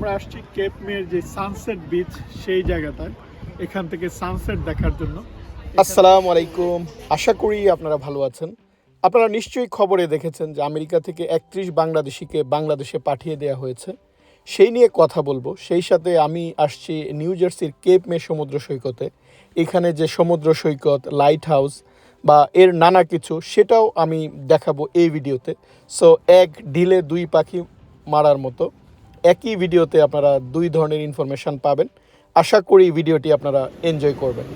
আমরা আসছি কেপ মের যে সানসেট বিচ সেই জায়গাটায়, এখান থেকে সানসেট দেখার জন্য। আসসালামু আলাইকুম। আশা করি আপনারা ভালো আছেন। আপনারা নিশ্চয়ই খবরে দেখেছেন যে আমেরিকা থেকে একত্রিশ বাংলাদেশিকে বাংলাদেশে পাঠিয়ে দেওয়া হয়েছে। সেই নিয়ে কথা বলব। সেই সাথে আমি আসছি নিউ জার্সির কেপ মে সমুদ্র সৈকতে। এখানে যে সমুদ্র সৈকত লাইট হাউস বা এর নানা কিছু, সেটাও আমি দেখাবো এই ভিডিওতে। সো এক ডিলে দুই পাখি মারার মতো। একই ভিডিওতে আপনারা দুই ধরনের ইনফরমেশন পাবেন। আশা করি ভিডিওটি আপনারা এনজয় করবেন।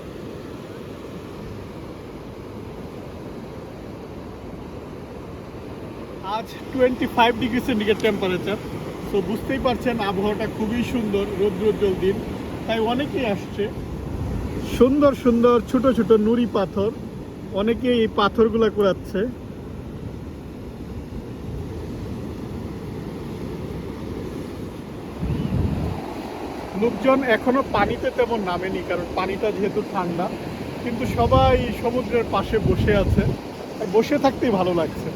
আজ twenty five degree centigrade temperature তো বুঝতেই পারছেন আবহাওয়াটা খুবই সুন্দর, রৌদ্রোজ্জ্বল দিন, তাই অনেকেই আসছে। সুন্দর সুন্দর ছোট ছোট নুড়ি পাথর অনেকে এই পাথরগুলো কুড়াচ্ছে। লোকজন এখনও পানিতে তেমন নামেনি, কারণ পানিটা যেহেতু ঠান্ডা, কিন্তু সবাই সমুদ্রের পাশে বসে আছে। বসে থাকতেই ভালো লাগছে।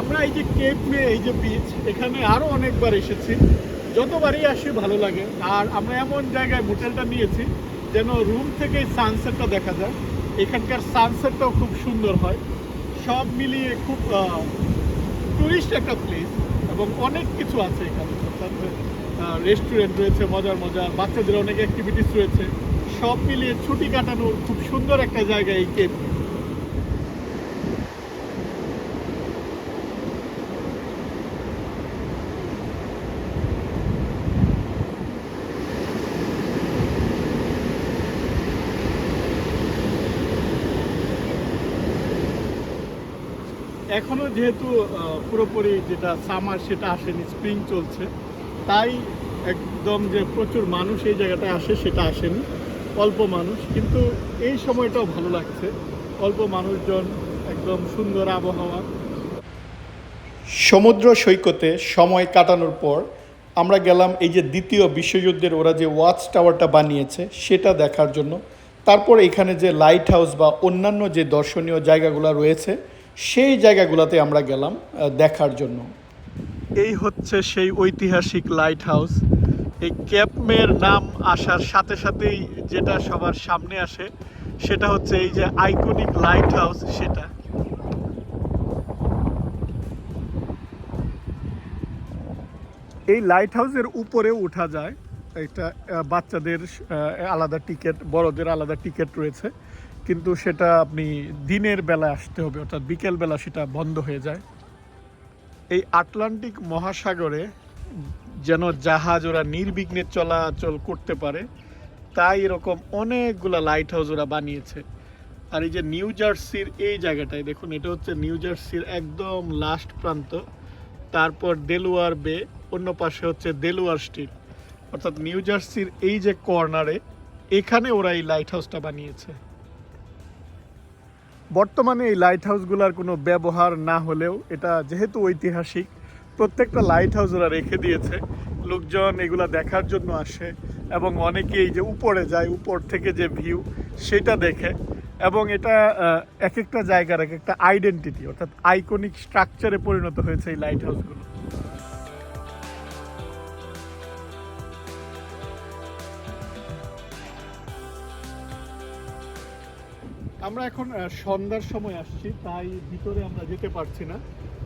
আমরা এই যে কেপ মে এই যে বিচ এখানে আরও অনেকবার এসেছি। যতবারই আসি ভালো লাগে। আর আমরা এমন জায়গায় হোটেলটা নিয়েছি, যেন রুম থেকে সানসেটটা দেখা যায়। এখানকার সানসেটটাও খুব সুন্দর হয়। সব মিলিয়ে খুব টুরিস্ট একটা প্লেস এবং অনেক কিছু আছে এখানে। রেস্টুরেন্ট রয়েছে, মজার মজার, বাচ্চাদের অনেক অ্যাক্টিভিটিস রয়েছে। সব মিলিয়ে ছুটি কাটানোর খুব সুন্দর একটা জায়গা এই কেপ এখনও যেহেতু পুরোপুরি যেটা সামার সেটা আসেনি স্প্রিং চলছে। তাই একদম যে প্রচুর মানুষ এই জায়গাটায় আসে, সেটা আসেনি। অল্প মানুষ, কিন্তু এই সময়টাও ভালো লাগছে। অল্প মানুষজন, একদম সুন্দর আবহাওয়া। সমুদ্র সৈকতে সময় কাটানোর পর আমরা গেলাম এই যে দ্বিতীয় বিশ্বযুদ্ধের ওরা যে ওয়াচ টাওয়ারটা বানিয়েছে, সেটা দেখার জন্য। তারপর এখানে যে লাইট হাউস বা অন্যান্য যে দর্শনীয় জায়গাগুলো রয়েছে, সেই জায়গাগুলোতে আমরা গেলাম দেখার জন্য। এই হচ্ছে সেই ঐতিহাসিক লাইট হাউস এই ক্যাপমের নাম আসার সাথে সাথেই যেটা সবার সামনে আসে, সেটা হচ্ছে এই যে আইকনিক লাইট হাউস সেটা। এই লাইট হাউসের উপরে ওঠা যায়, এটা বাচ্চাদের আলাদা টিকিট বড়দের আলাদা টিকিট রয়েছে। কিন্তু সেটা আপনি দিনের বেলা আসতে হবে, অর্থাৎ বিকেল বেলা সেটা বন্ধ হয়ে যায়। এই আটলান্টিক মহাসাগরে যেন জাহাজ ওরা নির্বিঘ্নে চলাচল করতে পারে, তাই এরকম অনেকগুলা লাইট হাউস ওরা বানিয়েছে। আর এই যে নিউ জার্সির এই জায়গাটায়, দেখুন, এটা হচ্ছে নিউ জার্সির একদম লাস্ট প্রান্ত, তারপর দেলুয়ার বে অন্য পাশে হচ্ছে দেলুয়ার স্ট্রিট অর্থাৎ নিউ জার্সির এই যে কর্নারে এখানে ওরা এই লাইট হাউসটা বানিয়েছে। বর্তমানে এই লাইট হাউসগুলোর কোনো ব্যবহার না হলেও এটা যেহেতু ঐতিহাসিক, প্রত্যেকটা লাইট হাউস ওরা রেখে দিয়েছে। লোকজন এগুলা দেখার জন্য আসে এবং অনেকে এই যে উপরে যায়, উপর থেকে যে ভিউ সেটা দেখে। এবং এটা এক একটা জায়গার এক একটা আইডেন্টিটি অর্থাৎ আইকনিক স্ট্রাকচারে পরিণত হয়েছে এই লাইট হাউসগুলো আমরা এখন সন্ধ্যার সময় আসছি, তাই ভিতরে আমরা যেতে পারছি না।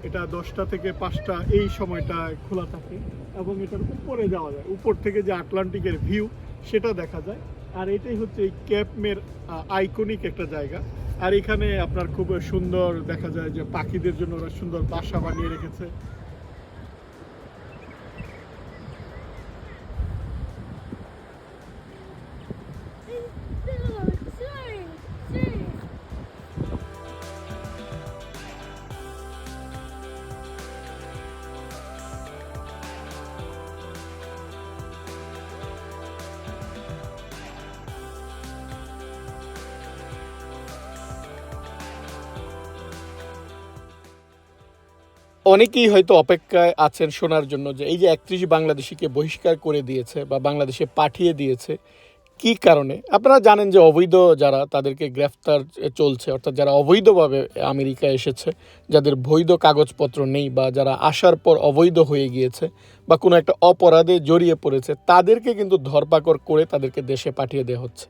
এটা দশটা থেকে পাঁচটা এই সময়টা খোলা থাকে এবং এটার উপরে যাওয়া যায়। উপর থেকে যে আটলান্টিকের ভিউ, সেটা দেখা যায়। আর এটাই হচ্ছে এই ক্যাপমের আইকনিক একটা জায়গা। আর এখানে আপনার খুব সুন্দর দেখা যায় যে পাখিদের জন্য ওরা সুন্দর বাসা বানিয়ে রেখেছে। অনেকেই হয়তো অপেক্ষায় আছেন শোনার জন্য যে এই যে একত্রিশ বাংলাদেশিকে বহিষ্কার করে দিয়েছে বা বাংলাদেশে পাঠিয়ে দিয়েছে, কি কারণে? আপনারা জানেন যে অবৈধ যারা তাদেরকে গ্রেফতার চলছে, অর্থাৎ যারা অবৈধভাবে আমেরিকা এসেছে, যাদের বৈধ কাগজপত্র নেই বা যারা আসার পর অবৈধ হয়ে গিয়েছে বা কোনো একটা অপরাধে জড়িয়ে পড়েছে, তাদেরকে কিন্তু ধরপাকড় করে তাদেরকে দেশে পাঠিয়ে দেওয়া হচ্ছে।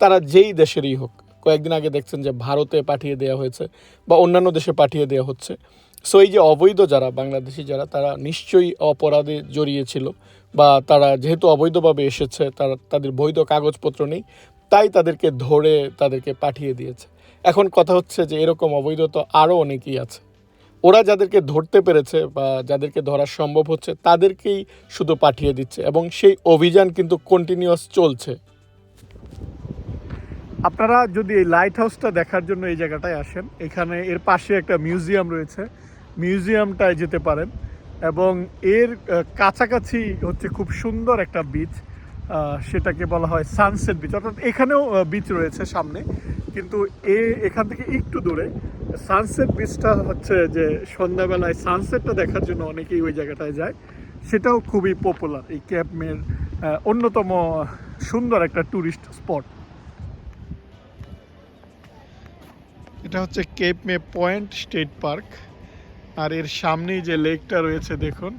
তারা যেই দেশেরই হোক, কয়েকদিন আগে দেখছেন যে ভারতে পাঠিয়ে দেওয়া হয়েছে বা অন্যান্য দেশে পাঠিয়ে দেওয়া হচ্ছে। সো এই যে অবৈধ যারা, বাংলাদেশি যারা, তারা নিশ্চয়ই অপরাধে জড়িয়েছিল বা তারা যেহেতু অবৈধভাবে এসেছে, তারা, তাদের বৈধ কাগজপত্র নেই, তাই তাদেরকে ধরে তাদেরকে পাঠিয়ে দিয়েছে। এখন কথা হচ্ছে যে এরকম অবৈধ তো আরও অনেকেই আছে। ওরা যাদেরকে ধরতে পেরেছে বা যাদেরকে ধরা সম্ভব হচ্ছে, তাদেরকেই শুধু পাঠিয়ে দিচ্ছে এবং সেই অভিযান কিন্তু কন্টিনিউয়াস চলছে। আপনারা যদি এই লাইট হাউসটা দেখার জন্য এই জায়গাটায় আসেন, এখানে এর পাশে একটা মিউজিয়াম রয়েছে। মিউজিয়ামটায় যেতে পারেন এবং এর কাছাকাছি হচ্ছে খুব সুন্দর একটা বিচ সেটাকে বলা হয় সানসেট বিচ অর্থাৎ এখানেও বিচ রয়েছে সামনে, কিন্তু এ, এখান থেকে একটু দূরে। সানসেট বিচটা হচ্ছে যে সন্ধ্যাবেলায় সানসেটটা দেখার জন্য অনেকেই ওই জায়গাটায় যায়। সেটাও খুবই পপুলার এই ক্যাপমের অন্যতম সুন্দর একটা ট্যুরিস্ট স্পট এটা হচ্ছে Cape May point state park আর এর সামনেই যে লেকটা রয়েছে, দেখুন।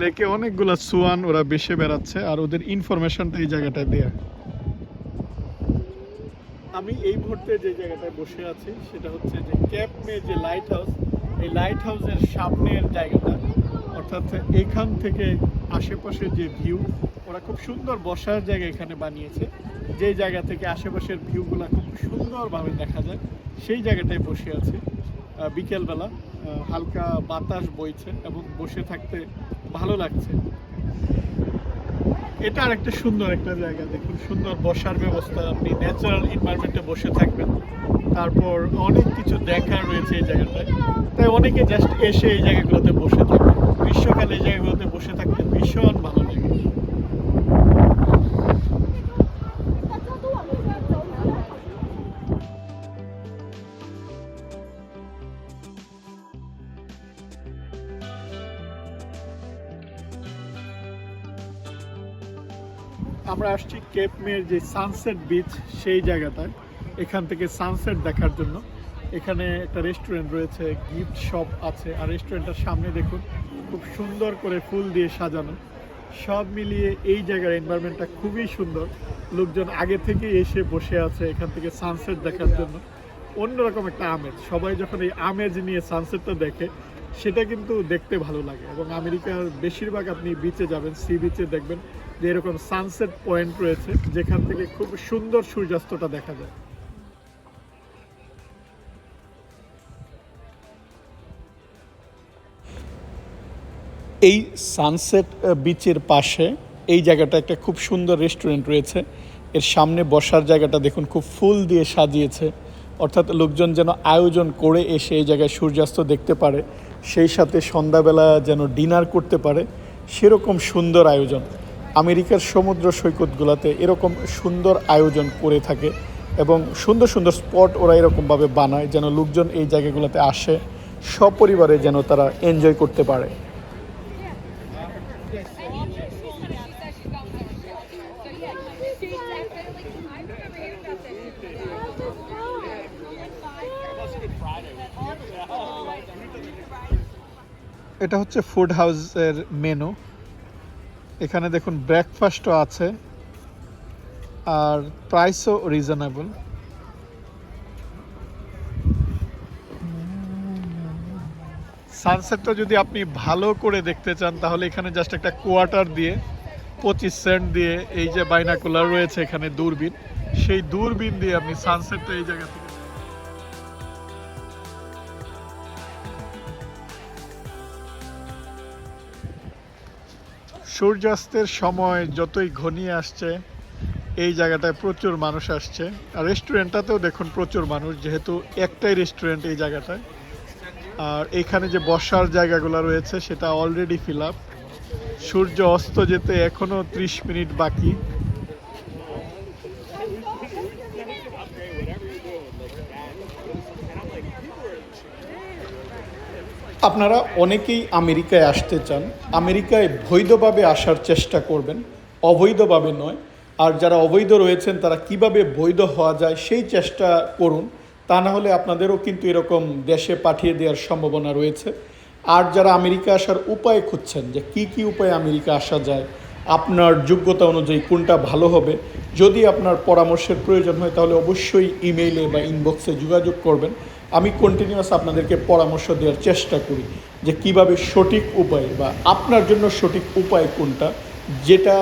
লেকে অনেকগুলো সুয়ান ওরা বেশি বেড়াচ্ছে, আর ওদের ইনফরমেশনটা এই জায়গাটায় দেয়া। আমি এই মুহূর্তে যে জায়গাটায় বসে আছি, সেটা হচ্ছে যে ক্যাপ মে যে লাইট হাউস এই লাইট হাউসের সামনের জায়গাটা, অর্থাৎ এখান থেকে আশেপাশে যে ভিউ ওরা খুব সুন্দর বসার জায়গা এখানে বানিয়েছে। যে জায়গা থেকে আশেপাশের ভিউগুলো খুব সুন্দরভাবে দেখা যায়, সেই জায়গাটায় বসে আছে। বিকেলবেলা হালকা বাতাস বইছে এবং বসে থাকতে ভালো লাগছে। এটা আর একটা সুন্দর একটা জায়গা, দেখুন, সুন্দর বসার ব্যবস্থা। আপনি ন্যাচারাল এনভায়রনমেন্টে বসে থাকবেন। তারপর অনেক কিছু দেখার রয়েছে এই জায়গাটায়। তাই অনেকে জাস্ট এসে এই জায়গাগুলোতে বসে থাকে গ্রীষ্মকালে এই জায়গাগুলোতে বসে থাকতে ভীষণ ভালো আমরা আসছি কেপ মের যে সানসেট বিচ সেই জায়গাটায়, এখান থেকে সানসেট দেখার জন্য। এখানে একটা রেস্টুরেন্ট রয়েছে গিফট শপ আছে। আর রেস্টুরেন্টের সামনে দেখুন, খুব সুন্দর করে ফুল দিয়ে সাজানো। সব মিলিয়ে এই জায়গার এনভায়রনমেন্টটা খুবই সুন্দর। লোকজন আগে থেকে এসে বসে আছে এখান থেকে সানসেট দেখার জন্য। অন্যরকম একটা আমেজ। সবাই যখন এই আমেজ নিয়ে সানসেটটা দেখে, সেটা কিন্তু দেখতে ভালো লাগে। এবং আমেরিকার বেশিরভাগ আপনি বিচে যাবেন সি বিচে দেখবেন। যে এরকম সানসেট পয়েন্ট রয়েছে, যেখান থেকে খুব সুন্দর সূর্যাস্তটা দেখা যায়। এই সানসেট বিচের পাশে এই জায়গাটা একটা খুব সুন্দর রেস্টুরেন্ট রয়েছে। এর সামনে বসার জায়গাটা দেখুন, খুব ফুল দিয়ে সাজিয়েছে। অর্থাৎ লোকজন যেন আয়োজন করে এসে এই জায়গায় সূর্যাস্ত দেখতে পারে, সেই সাথে সন্ধ্যাবেলা যেন ডিনার করতে পারে, সেরকম সুন্দর আয়োজন। আমেরিকার সমুদ্র সৈকতগুলোতে এরকম সুন্দর আয়োজন করে থাকে এবং সুন্দর সুন্দর স্পট ওরা এরকমভাবে বানায় যেন লোকজন এই জায়গাগুলোতে আসে, সপরিবারে যেন তারা এনজয় করতে পারে। এটা হচ্ছে ফুড হাউসের মেনু। এখানে দেখুন ব্রেকফাস্টও আছে, আর প্রাইসও রিজনেবল সানসেটটা যদি আপনি ভালো করে দেখতে চান, তাহলে এখানে জাস্ট একটা কোয়ার্টার দিয়ে, পঁচিশ সেন্ট দিয়ে এই যে বাইনাকুলার রয়েছে এখানে দূরবীন, সেই দূরবীন দিয়ে আপনি সানসেটটা এই জায়গা থেকে সূর্যাস্তের সময় যতই ঘনিয়ে আসছে, এই জায়গাটায় প্রচুর মানুষ আসছে। আর রেস্টুরেন্টটাতেও দেখুন প্রচুর মানুষ, যেহেতু একটাই রেস্টুরেন্ট এই জায়গাটায়। আর এখানে যে বসার জায়গাগুলো রয়েছে, সেটা অলরেডি ফিল আপ সূর্য অস্ত যেতে এখনও ত্রিশ মিনিট বাকি। আপনারা অনেকেই আমেরিকায় আসতে চান, আমেরিকায় বৈধভাবে আসার চেষ্টা করবেন, অবৈধভাবে নয়। আর যারা অবৈধ রয়েছেন, তারা কীভাবে বৈধ হওয়া যায় সেই চেষ্টা করুন। তা না হলে আপনাদেরও কিন্তু এরকম দেশে পাঠিয়ে দেওয়ার সম্ভাবনা রয়েছে। আর যারা আমেরিকা আসার উপায় খুঁজছেন যে কি কি উপায়ে আমেরিকা আসা যায়, আপনার যোগ্যতা অনুযায়ী কোনটা ভালো হবে, যদি আপনার পরামর্শের প্রয়োজন হয়, তাহলে অবশ্যই ইমেইলে বা ইনবক্সে যোগাযোগ করবেন। আমি কন্টিনিউয়াস আপনাদেরকে পরামর্শ দেওয়ার চেষ্টা করি যে কীভাবে সঠিক উপায় বা আপনার জন্য সঠিক উপায় কোনটা, যেটা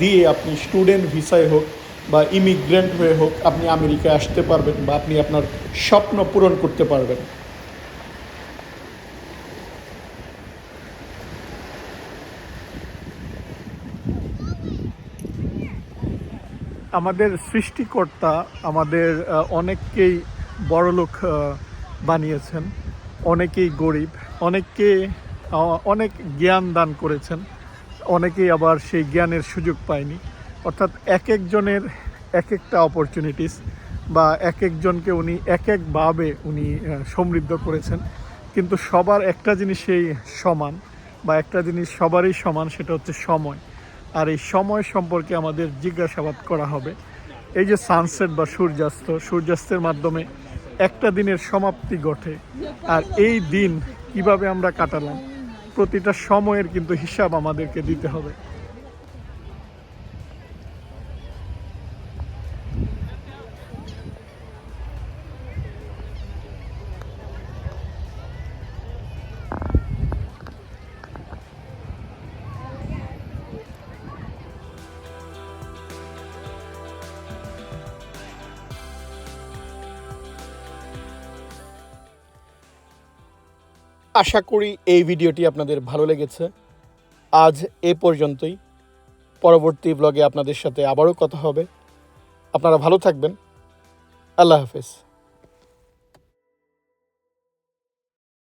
দিয়ে আপনি স্টুডেন্ট ভিসায় হোক বা ইমিগ্রেন্ট হয়ে হোক আপনি আমেরিকায় আসতে পারবেন বা আপনি আপনার স্বপ্ন পূরণ করতে পারবেন। আমাদের সৃষ্টিকর্তা আমাদের অনেককেই বড়লোক বানিয়েছেন। অনেকেই গরিব, অনেককে অনেক জ্ঞান দান করেছেন। অনেকেই আবার সেই জ্ঞানের সুযোগ পায়নি। অর্থাৎ এক একজনের এক একটা অপরচুনিটিস বা এক একজনকে উনি এক একভাবে উনি সমৃদ্ধ করেছেন। কিন্তু সবার একটা জিনিসই সমান বা একটা জিনিস সবারই সমান, সেটা হচ্ছে সময়। আর এই সময় সম্পর্কে আমাদের জিজ্ঞাসাবাদ করা হবে। এই যে সানসেট বা সূর্যাস্ত, সূর্যাস্তের মাধ্যমে একটা দিনের সমাপ্তি ঘটে। আর এই দিন কীভাবে আমরা কাটালাম, প্রতিটা সময়ের কিন্তু হিসাব আমাদেরকে দিতে হবে। আশা করি এই ভিডিওটি আপনাদের ভালো লেগেছে। আজ এ পর্যন্তই। পরবর্তী ব্লগে আপনাদের সাথে আবারও কথা হবে। আপনারা ভালো থাকবেন। আল্লাহ হাফেজ।